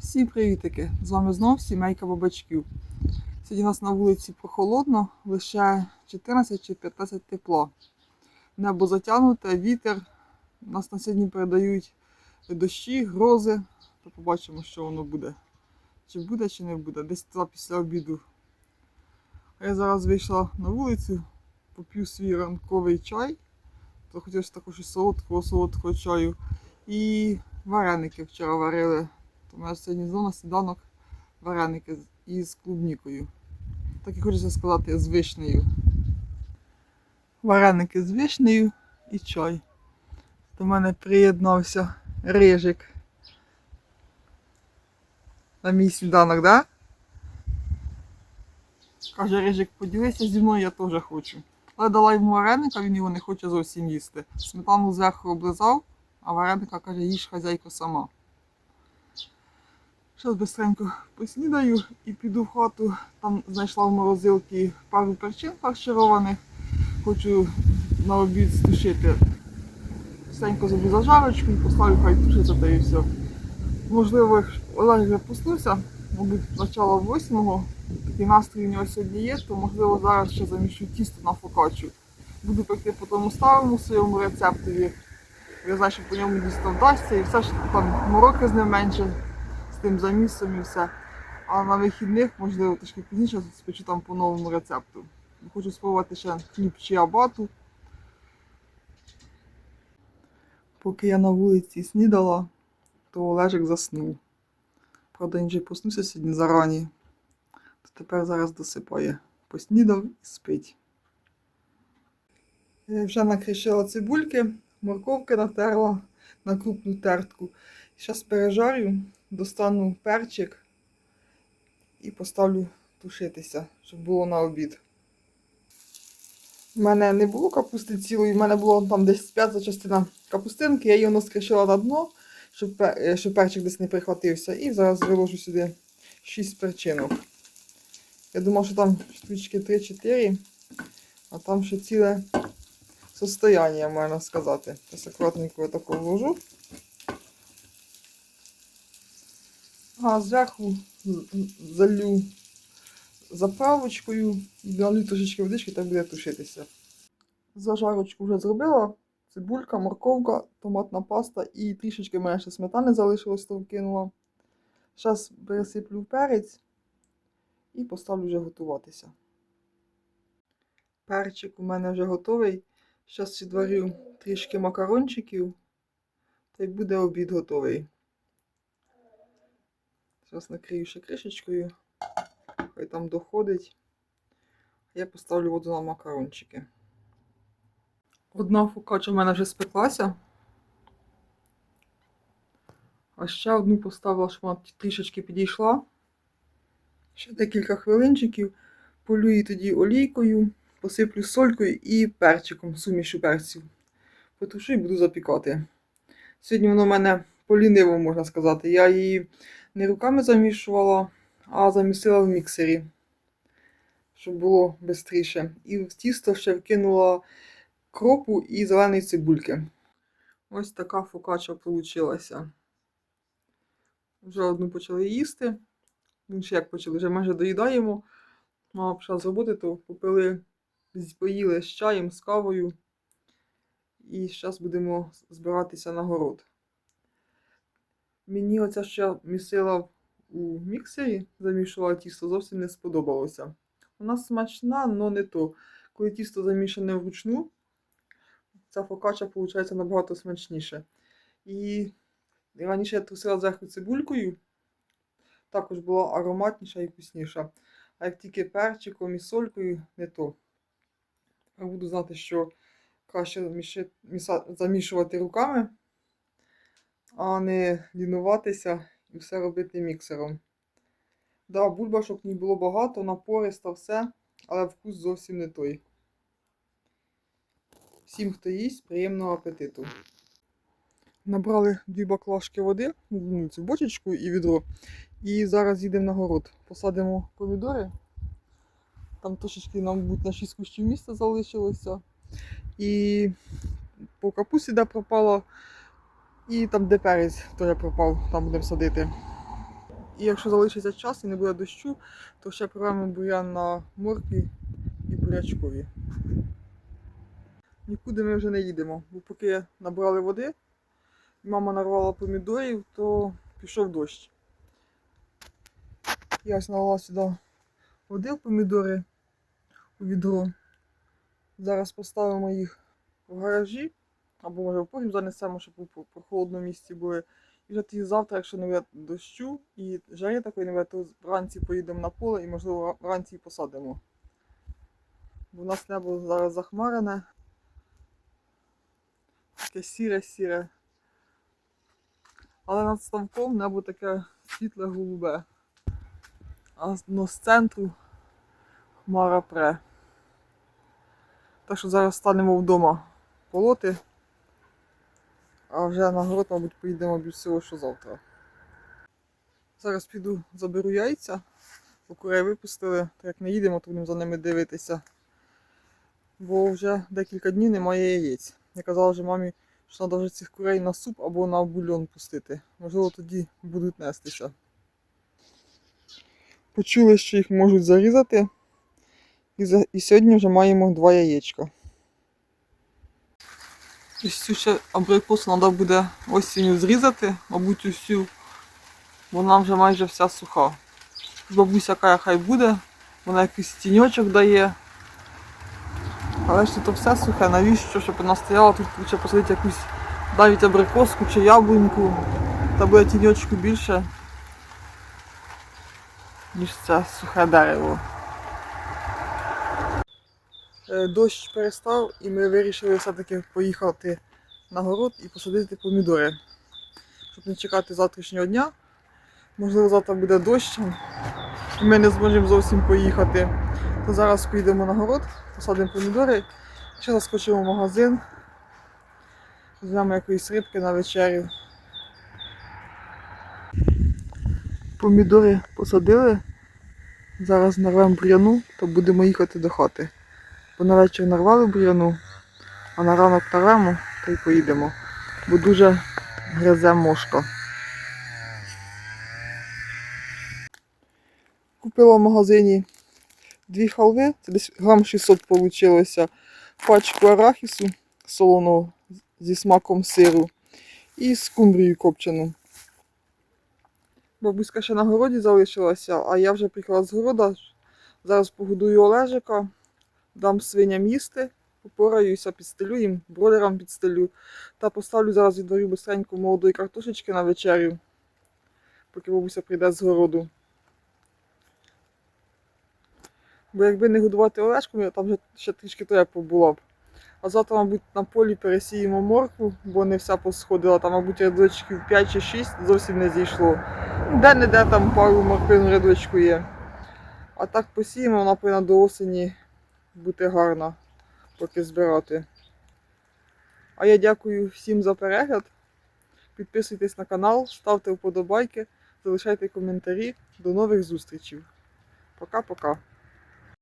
Всім привітики! З вами знов сімейка бабачків. Сьогодні у нас на вулиці прохолодно, лише 14 чи 15 тепло. Небо затягнуте, вітер. Нас на сьогодні передають дощі, грози. То побачимо, що воно буде. Чи буде, чи не буде. Десь після обіду. А я зараз вийшла на вулицю, поп'ю свій ранковий чай. То хотілося також солодкого, солодкого чаю. І вареники вчора варили. То у мене сьогодні знову на сніданок вареники із клубнікою. Так і хочеться сказати з вишнею. Вареники з вишнею і чай. До мене приєднався рижик. На мій сніданок, да? Каже Рижик, поділися зі мною, я теж хочу. Але дала йому вареника, він його не хоче зовсім їсти. Сметану зверху облизав, а вареника каже, їж хазяйка сама. Зараз быстренько поснідаю і піду в хату. Там знайшла в морозилці пару перчин фаршированих. Хочу на обід стушити. Быстренько зроблю зажарочку і поставлю хай тушиться та і все. Можливо, Олег вже проснувся, мабуть, начало восьмого. Такий настрій у нього сьогодні є, то можливо зараз ще заміщу тісто на фокачу. Буду пекти по тому старому своєму рецептові. Я знаю, що по ньому дійсно вдасться і все ж там мороки з ним менше з тим замісом і все. А на вихідних, можливо, трішки пізніше спечу там по новому рецепту. Хочу спробувати ще хліб чи абату. Поки я на вулиці снідала, то Олежик заснув. Правда, він вже проснувся сьогодні зарані. То тепер зараз досипає. Поснідав і спить. Я вже накришила цибульки, морковки натерла на крупну тертку. Зараз пережарю, достану перчик і поставлю тушитися, щоб було на обід. У мене не було капусти цілої, в мене було там десь п'ята частина капустинки, я її воно скришила на дно, щоб, е, щоб перчик десь не прихватився. І зараз виложу сюди 6 перчинок. Я думав, що там штучки 3-4, а там ще ціле состояние, можна сказати. Зараз акуратненько я таку вложу. А зверху залю заправочкою і налю трошечки водички, так буде тушитися. Зажарочку вже зробила. Цибулька, морковка, томатна паста і трішечки мене ще сметани залишилось, то вкинула. Зараз пересиплю перець і поставлю вже готуватися. Перчик у мене вже готовий. Зараз відварю трішки макарончиків, та й буде обід готовий. Зараз накрию ще кришечкою, хай там доходить. Я поставлю воду на макарончики. Одна фокача в мене вже спеклася. А ще одну поставила, щоб вона трішечки підійшла. Ще декілька хвилинчиків. Полю її тоді олійкою, посиплю солькою і перчиком, сумішу перців. Потушу і буду запікати. Сьогодні воно в мене поліниво, можна сказати. Я її не руками замішувала, а замісила в міксері, щоб було швидше. І в тісто ще вкинула кропу і зеленої цибульки. Ось така фокача вийшла. Вже одну почали їсти. Ну, ще як почали, вже майже доїдаємо. Мама пішла з роботи, то попили, поїли з чаєм, з кавою. І зараз будемо збиратися на город. Мені оця що я місила у міксері, замішувала тісто, зовсім не сподобалося. Вона смачна, але не то. Коли тісто замішане вручну, ця фокача виходить набагато смачніше. І раніше я трусила зверху цибулькою, також була ароматніша і вкусніша. А як тільки перчиком і солькою, не то. Я буду знати, що краще замішувати руками, а не лінуватися і все робити міксером. Да, бульбашок в ній було багато, напориста, все, але вкус зовсім не той. Всім, хто їсть, приємного апетиту. Набрали дві баклажки води, ну, цю бочечку і відро. І зараз їдемо на город. Посадимо помідори. Там трошечки, мабуть, на 6 кущів місця залишилося. І по капусті, де пропало, і там, де перець, теж пропав, там будемо садити. І якщо залишиться час і не буде дощу, то ще прорвемо бур'ян на моркві і бурячкові. Нікуди ми вже не їдемо, бо поки набрали води, мама нарвала помідорів, то пішов дощ. Я ось налила сюди води в помідори у відро. Зараз поставимо їх в гаражі, або може погріб занесемо, щоб у прохолодному місці були. І вже тоді завтра, якщо не буде дощу і жари такої не буде, то вранці поїдемо на поле і, можливо, вранці посадимо. Бо в нас небо зараз захмарене. Таке сіре-сіре. Але над ставком небо таке світле голубе. А ну, з центру хмара пре. Так що зараз станемо вдома полоти. А вже на город, мабуть, поїдемо більш всього, що завтра. Зараз піду заберу яйця, бо курей випустили, так як не їдемо, то будемо за ними дивитися. Бо вже декілька днів немає яєць. Я казала вже мамі, що треба вже цих курей на суп або на бульон пустити. Можливо, тоді будуть нестися. Почули, що їх можуть зарізати. І, за... і сьогодні вже маємо два яєчка. Ось цю ще абрикосу треба буде осінню зрізати, мабуть, усю. Вона вже майже вся суха. Бабуся каже, хай буде, вона якийсь тіньочок дає. Але ж тут все сухе, навіщо, щоб вона стояла, тут лучше посадити якусь навіть абрикоску чи яблуньку, та буде тіньочку більше, ніж це сухе дерево. Е, Дощ перестав і ми вирішили все-таки поїхати на город і посадити помідори. Щоб не чекати завтрашнього дня. Можливо, завтра буде дощ, і ми не зможемо зовсім поїхати. То зараз поїдемо на город, посадимо помідори, ще заскочимо в магазин, візьмемо якоїсь рибки на вечерю. Помідори посадили. Зараз нарвемо бур'яну, то будемо їхати до хати. Бо на вечір нарвали бур'яну, а на ранок нарвемо та й поїдемо. Бо дуже гризе мошка. Купила в магазині дві халви, це десь грам 600 вийшло, пачку арахісу солоного зі смаком сиру і скумбрію копчену. Бабуська ще на городі залишилася, а я вже приїхала з города. Зараз погодую Олежика, дам свиням їсти, попораюся, підстелю їм, бролерам підстелю. Та поставлю зараз відварю бистренько молодої картошечки на вечерю, поки бабуся прийде з городу. Бо якби не годувати Олешком, я там вже ще трішки треба побула б. А завтра, мабуть, на полі пересіємо моркву, бо не вся посходила, там, мабуть, рядочків 5 чи 6 зовсім не зійшло. Де-не-де там пару морквин рядочку є. А так посіємо, вона повинна до осені бути гарна, поки збирати. А я дякую всім за перегляд. Підписуйтесь на канал, ставте вподобайки, залишайте коментарі. До нових зустрічей. Пока-пока.